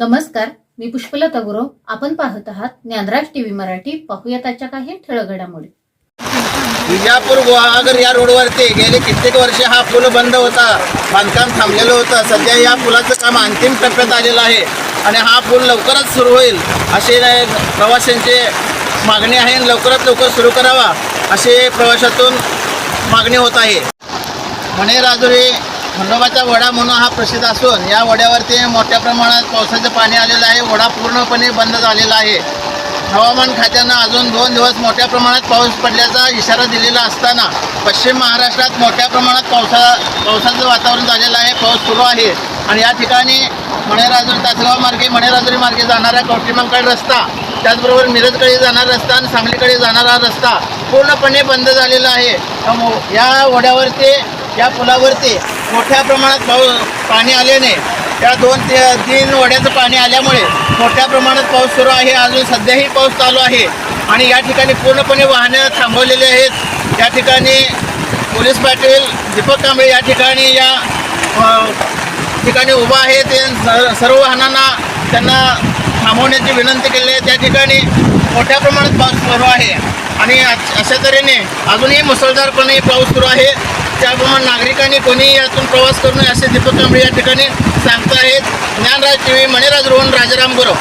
नमस्कार मी पुष्पलता गुरव. आपण पाहत आहात ज्ञानराज टीव्ही मराठी. पाहूया त्याच्या काही ठळक घडामोडी विजापूर गुहागर या रोडवरती गेले कित्येक वर्षे हा पूल बंद होता. बांधकाम थांबलेलं होतं. सध्या या पुलाचं काम अंतिम टप्प्यात आलेलं आहे. आणि हा पूल लवकरच सुरू होईल असे प्रवाशांचे मागणी आहे. आणि लवकरात लवकर सुरू करावा असे प्रवाशातून मागणी होत आहे. मणे राजुरी खंडोबाचा वडा म्हणून हा प्रसिद्ध असून या वड्यावरती मोठ्या प्रमाणात पावसाचं पाणी आलेलं आहे. वडा पूर्णपणे बंद झालेला आहे. हवामान खात्यानं अजून दोन दिवस मोठ्या प्रमाणात पाऊस पडल्याचा इशारा दिलेला असताना पश्चिम महाराष्ट्रात मोठ्या प्रमाणात पावसा पावसाचं वातावरण झालेलं आहे. पाऊस सुरू आहे. आणि या ठिकाणी मणेराजुरी तासगाव मार्गे मणेराजुरी मार्गे जाणारा कवठीमंकाळ रस्ता त्याचबरोबर मिरजकडे जाणारा रस्ता आणि सांगलीकडे जाणारा रस्ता पूर्णपणे बंद झालेला आहे. या वड्यावरती या पुलावरती मोठ्या प्रमाणात पाऊस पाणी आल्याने या दोन ते तीन वड्याचं पाणी आल्यामुळे मोठ्या प्रमाणात पाऊस सुरू आहे. अजून सध्याही पाऊस चालू आहे. आणि या ठिकाणी पूर्णपणे वाहनं थांबवलेली आहेत. या ठिकाणी पोलीस पाटील दीपक कांबळे या ठिकाणी या ठिकाणी उभा आहे. ते स- सर्व वाहनांना त्यांना थांबवण्याची विनंती केली आहे. त्या ठिकाणी मोठ्या प्रमाणात पाऊस सुरू आहे. आणि अशा तऱ्हेने अजूनही मुसळधारपणे पाऊस सुरू आहे. त्याप्रमाणे नागरिकांनी कोणी यातून प्रवास करू नये असे दीपक कांबळे या ठिकाणी सांगत आहेत ज्ञानराज टी व्ही मणिराज रोहन राजाराम गुरव.